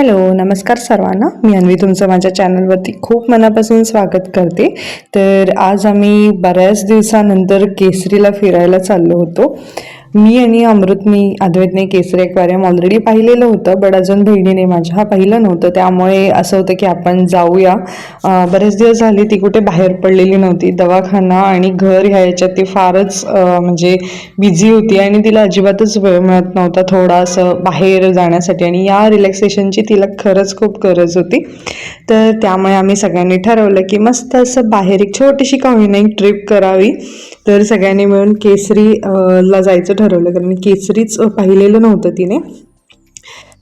Hello नमस्कार सर्वांना. मी अन्वी तुमचं माझ्या चॅनलवरती खूप मनापासून स्वागत करते. तर आज आम्ही बऱ्याच दिवसानंतर केसरीला फिरायला चाललो होतो. मी आणि अमृतनी अद्वैतने केसरी एक्वारियम ऑलरेडी पाहिलेलं होतं बट अजून बहिणीने माझ्या हा पाहिलं नव्हतं. त्यामुळे असं होतं की आपण जाऊया. बरेच दिवस झाले ती कुठे बाहेर पडलेली नव्हती. दवाखाना आणि घर ह्या याच्यात ती फारच म्हणजे बिझी होती आणि तिला अजिबातच वेळ मिळत नव्हता थोडासं बाहेर जाण्यासाठी. आणि या रिलॅक्सेशनची तिला खरंच खूप गरज होती. तर त्यामुळे आम्ही सगळ्यांनी ठरवलं की मस्त असं बाहेर एक छोटीशी का होईना एक ट्रिप करावी. तर सगळ्यांनी मिळून केसरी ला जायचं ठरवलं. कारण केसरीच पाहिलेलं नव्हतं तिने.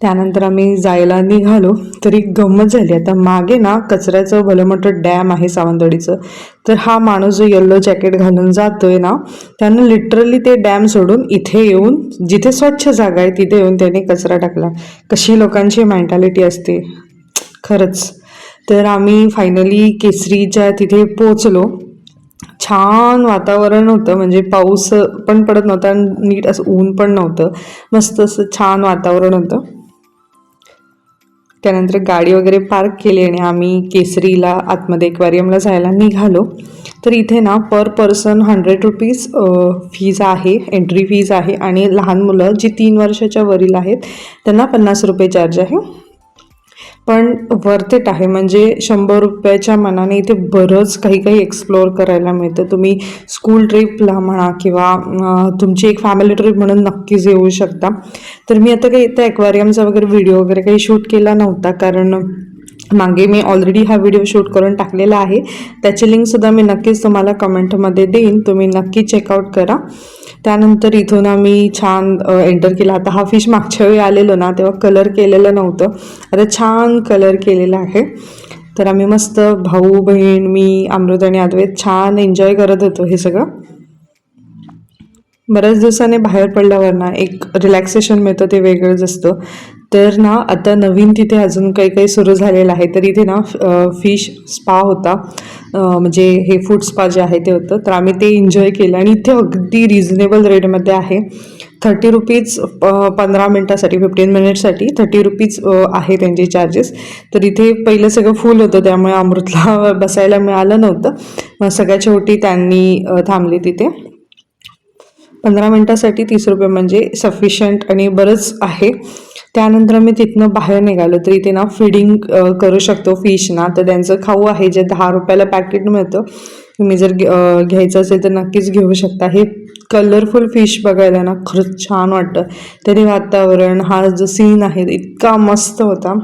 त्यानंतर आम्ही जायला निघालो. तरी गंमत झाली. आता मागे ना कचऱ्याचं भलं मोठं डॅम आहे सावंतवाडीचं. तर हा माणूस जो येल्लो जॅकेट घालून जातोय ना त्यानं लिटरली ते डॅम सोडून इथे येऊन जिथे स्वच्छ जागा आहे तिथे येऊन त्याने कचरा टाकला. कशी लोकांची मेंटॅलिटी असते. खरंच. तर आम्ही फायनली केसरीच्या तिथे पोचलो छान वातावरण होतं. म्हणजे पाऊस पण पडत नव्हता आणि नीट असं ऊन पण नव्हतं. मस्त असं छान वातावरण होतं. त्यानंतर गाडी वगैरे पार्क केली आणि आम्ही केसरीला आतमध्ये एक्वॅरियमला जायला निघालो. तर इथे ना per person hundred rupees fees आहे एंट्री फीज आहे आणि लहान मुलं जी तीन वर्षाच्या वरील आहेत त्यांना पन्नास रुपये चार्ज आहे. पण वर्थ इट आहे. म्हणजे शंभर रुपयाच्या मनाने इथे बरंच काही काही एक्सप्लोअर करायला मिळतं. तुम्ही स्कूल ट्रिपला म्हणा किंवा तुमची एक फॅमिली ट्रिप म्हणून नक्कीच येऊ शकता. तर मी आता काही इथं ॲक्वेरियमचा वगैरे व्हिडिओ वगैरे काही शूट केला नव्हता. कारण मागे मी ऑलरेडी हा व्हिडिओ शूट करून टाकलेला आहे. त्याची लिंकसुद्धा मी नक्कीच तुम्हाला कमेंटमध्ये देईन. तुम्ही नक्की चेकआउट करा. त्यानंतर इथून आम्ही छान एंटर केला. आता हा फिश मागच्या वेळी आलेलो ना तेव्हा कलर केलेलं नव्हतं. आता छान कलर केलेला आहे. तर आम्ही मस्त भाऊ बहीण मी अमृत आणि अद्वैत छान एन्जॉय करत होतो हे सगळं. बऱ्याच दिवसाने बाहेर पडल्यावर ना एक रिलॅक्सेशन मिळतं ते वेगळंच असतं. तर ना आता नवीन तिथे अजून काही काही सुरू झालेलं आहे. तर इथे ना फिश स्पा होता. म्हणजे हे फूड स्पा जे आहे ते होतं. तर आम्ही ते एन्जॉय केलं आणि इथे अगदी रिझनेबल रेटमध्ये आहे. थर्टी रुपीज पंधरा मिनटासाठी फिफ्टीन मिनिटसाठी थर्टी रुपीज आहे त्यांचे चार्जेस तर इथे पहिलं सगळं फुल होतं. त्यामुळे अमृतला बसायला मिळालं नव्हतं. मग सगळ्या शेवटी त्यांनी थांबली थांबले तिथे. पंधरा मिनटासाठी तीस रुपये म्हणजे सफिशियंट आणि बरंच आहे. त्यानंतर आम्ही तिथनं बाहेर निघालो. तर इथे ना फिडिंग करू शकतो फिश ना. तर त्यांचं खाऊ आहे जे दहा रुपयाला पॅकेट मिळतं. तुम्ही जर घे- घ्यायचं असेल तर नक्कीच घेऊ शकता. हे कलरफुल फिश बघायला ना खरंच छान वाटतं. तरी वातावरण हा जो सीन आहे इतका मस्त होता.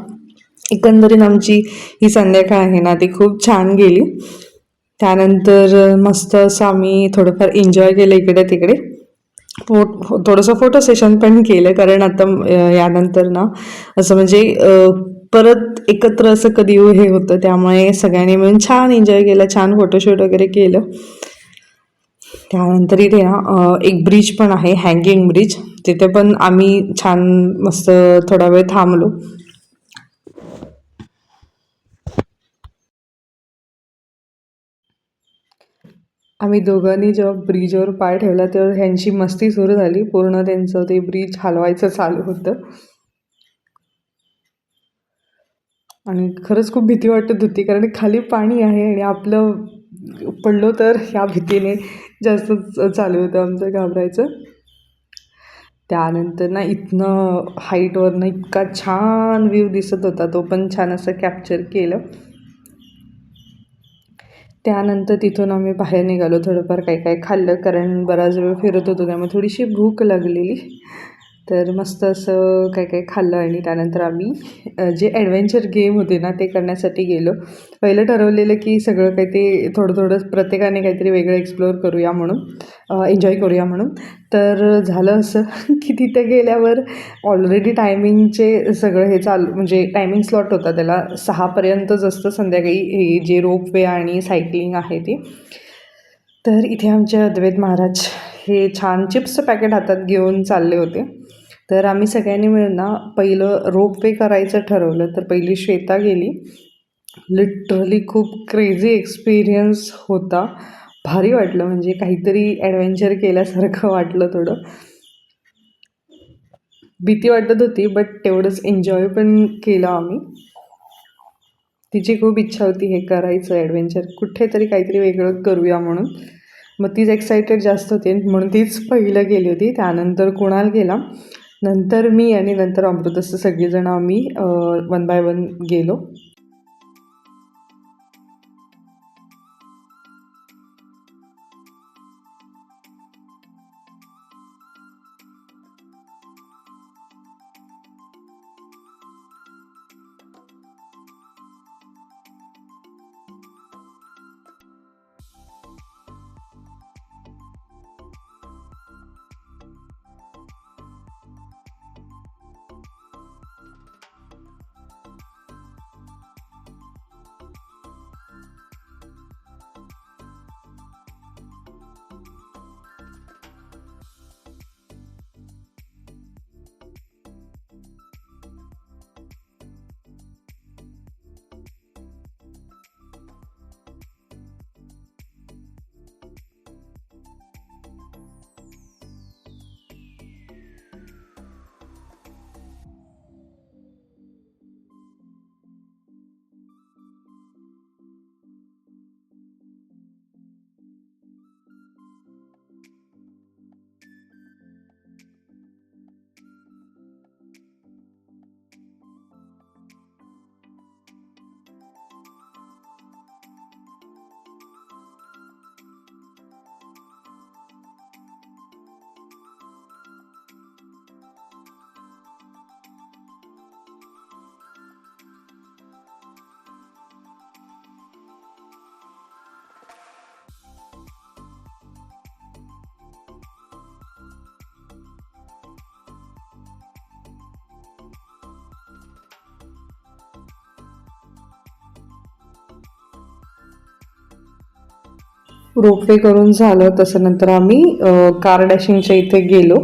एकंदरीत आमची ही संध्याकाळ आहे ना ती खूप छान गेली. त्यानंतर मस्त असं आम्ही थोडंफार एन्जॉय केलं इकडे तिकडे. फो थोडंसं फोटो सेशन पण केलं कारण आता यानंतर ना असं म्हणजे परत एकत्र असं कधी हे होतं त्यामुळे सगळ्यांनी मिळून छान एन्जॉय केलं छान फोटोशूट वगैरे केलं. त्यानंतर इथे ना एक ब्रिज पण आहे हँगिंग ब्रिज तिथे पण आम्ही छान मस्त थोडा वेळ थांबलो. आम्ही दोघांनी जेव्हा ब्रिजवर पाय ठेवला तेव्हा ह्यांची मस्ती सुरू झाली. पूर्ण त्यांचं ते ब्रिज हलवायचं चालू होतं. आणि खरंच खूप भीती वाटत होती कारण खाली पाणी आहे आणि आपलं पडलो तर ह्या भीतीने जास्त चालू होतं आमचं घाबरायचं. त्यानंतर ना इथनं हाईटवरनं इतका छान व्ह्यू दिसत होता तो पण छान असं कॅप्चर केलं. त्यानंतर तिथून आम्ही बाहेर निघालो थोडंफार. काही काही खाल्लं कारण बराच वेळ फिरत होतो त्यामुळे थोडीशी भूक लागलेली. तर मस्त असं काय काय खाल्लं आणि त्यानंतर आम्ही जे ॲडव्हेंचर गेम होते ना ते करण्यासाठी गेलो. पहिलं ठरवलेलं की सगळं काही ते थोडं थोडं प्रत्येकाने काहीतरी वेगळं एक्सप्लोअर करूया म्हणून एन्जॉय करूया म्हणून. तर झालं असं की तिथे गेल्यावर ऑलरेडी टायमिंगचे सगळं हे चालू म्हणजे टायमिंग स्लॉट होता त्याला. सहापर्यंतच असतं संध्याकाळी हे जे रोपवे आणि सायकलिंग आहे ते. तर इथे आमचे अद्वैत महाराज हे छान चिप्सचं पॅकेट हातात घेऊन चालले होते. तर आम्ही सगळ्यांनी मिळून ना पहिलं रोपवे करायचं ठरवलं. तर पहिली श्वेता गेली. लिटरली खूप क्रेझी एक्सपिरियन्स होता. भारी वाटलं. म्हणजे काहीतरी ॲडव्हेंचर केल्यासारखं वाटलं थोडं. भीती वाटत होती बट तेवढंच एन्जॉय पण केलं आम्ही. तिची खूप इच्छा होती हे करायचं ॲडव्हेंचर कुठेतरी काहीतरी वेगळं करूया म्हणून. मग तीच एक्सायटेड जास्त होती म्हणून तीच पहिलं गेली होती. त्यानंतर कुणाल गेला. नंतर मी आणि नंतर अमृत असं सगळेजण आम्ही वन बाय वन गेलो. रोपवे करून झालं तसं नंतर आम्ही कार डॅशिंगच्या इथे गेलो.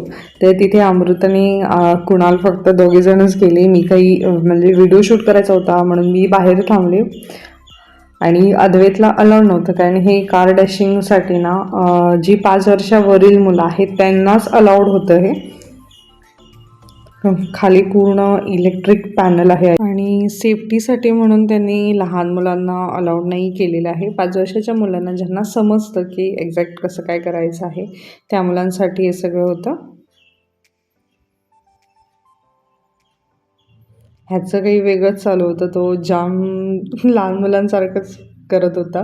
तर तिथे अमृतने कुणाल फक्त दोघेजणच गेले. मी काही म्हणजे व्हिडिओ शूट करायचा होता म्हणून मी बाहेर थांबले. आणि अद्वैतला अलाउड नव्हतं कारण हे कार डॅशिंगसाठी ना जी पाच वर्षावरील मुलं आहेत त्यांनाच अलाउड होतं हे. खाली पूर्ण इलेक्ट्रिक पॅनल आहे. आणि सेफ्टीसाठी म्हणून त्यांनी लहान मुलांना अलाउड नाही केलेलं आहे. पाच वर्षाच्या मुलांना ज्यांना समजतं की एक्झॅक्ट कसं काय करायचं आहे त्या मुलांसाठी हे सगळं होतं. ह्याचं काही वेगळंच चालू होतं. तो जाम लहान मुलांसारखंच करत होता.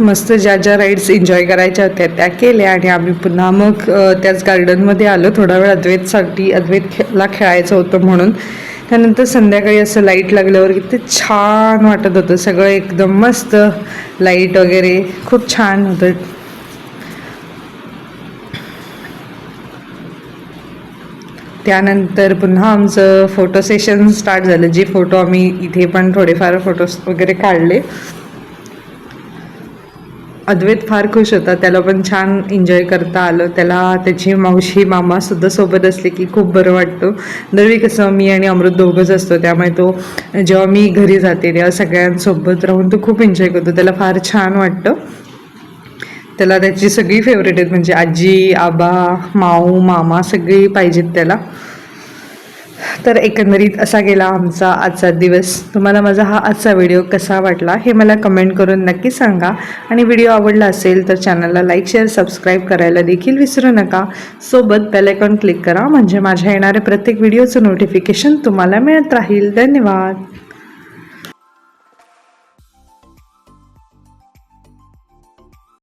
मस्त ज्या ज्या राईड्स एन्जॉय करायच्या होत्या त्या केल्या आणि आम्ही पुन्हा मग त्याच गार्डनमध्ये आलो. थोडा वेळ अद्वैतसाठी अद्वैतला खेळायचं होतं म्हणून. त्यानंतर संध्याकाळी असं लाइट लागल्यावर किती छान वाटत होतं. सगळं एकदम मस्त लाइट वगैरे. खूप छान होतं. त्यानंतर पुन्हा आमचं फोटो सेशन स्टार्ट झालं. जे फोटो आम्ही इथे पण थोडेफार फोटोज वगैरे काढले. अद्वैत फार खुश होता त्याला पण छान एन्जॉय करता आलं. त्याला त्याची मावशी मामा सुद्धा सोबत असले की खूप बरं वाटतं. दरवेळी कसं मी आणि अमृत दोघंच असतो त्यामुळे तो जेव्हा मी घरी जाते तेव्हा सगळ्यांसोबत राहून तो खूप एन्जॉय करतो. त्याला फार छान वाटतं. त्याला त्याची सगळी फेवरेट आहेत म्हणजे आजी आबा माऊ मामा सगळी पाहिजेत त्याला. तर एकंदरीत असा गेला आमचा आजचा दिवस. तुम्हाला माझा हा आजचा व्हिडिओ कसा वाटला हे मला कमेंट करून नक्की सांगा. आणि व्हिडिओ आवडला असेल तर चॅनलला लाईक शेअर सबस्क्राईब करायला देखील विसरू नका. सोबत बेलायकॉन क्लिक करा. म्हणजे माझ्या येणाऱ्या प्रत्येक व्हिडिओचं नोटिफिकेशन तुम्हाला मिळत राहील. धन्यवाद.